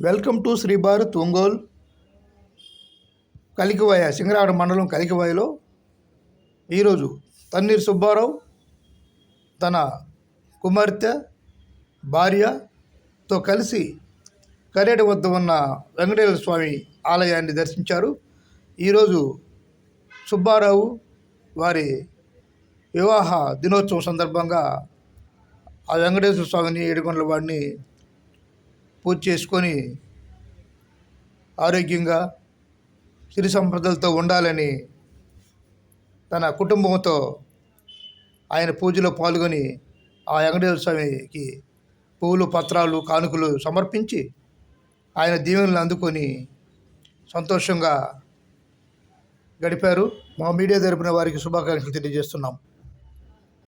Welcome to Shri Bharat Ongole Kalikivaya Singarada మండలం కలికివాయలో ఈరోజు తన్నీర్ సుబ్బారావు తన కుమార్తె భార్యతో కలిసి కరేట వద్ద ఉన్న వెంకటేశ్వర స్వామి ఆలయాన్ని దర్శించారు. ఈరోజు సుబ్బారావు వారి వివాహ దినోత్సవం సందర్భంగా ఆ వెంకటేశ్వర స్వామిని ఏడుకొండల వాడిని పూజ చేసుకొని ఆరోగ్యంగా సిరి సంపదలతో ఉండాలని తన కుటుంబంతో ఆయన పూజలో పాల్గొని ఆ వెంకటేశ్వర స్వామికి పువ్వులు పత్రాలు కానుకలు సమర్పించి ఆయన దీవెనలు అందుకొని సంతోషంగా గడిపారు. మా మీడియా తరపున వారికి శుభాకాంక్షలు తెలియజేస్తున్నాం.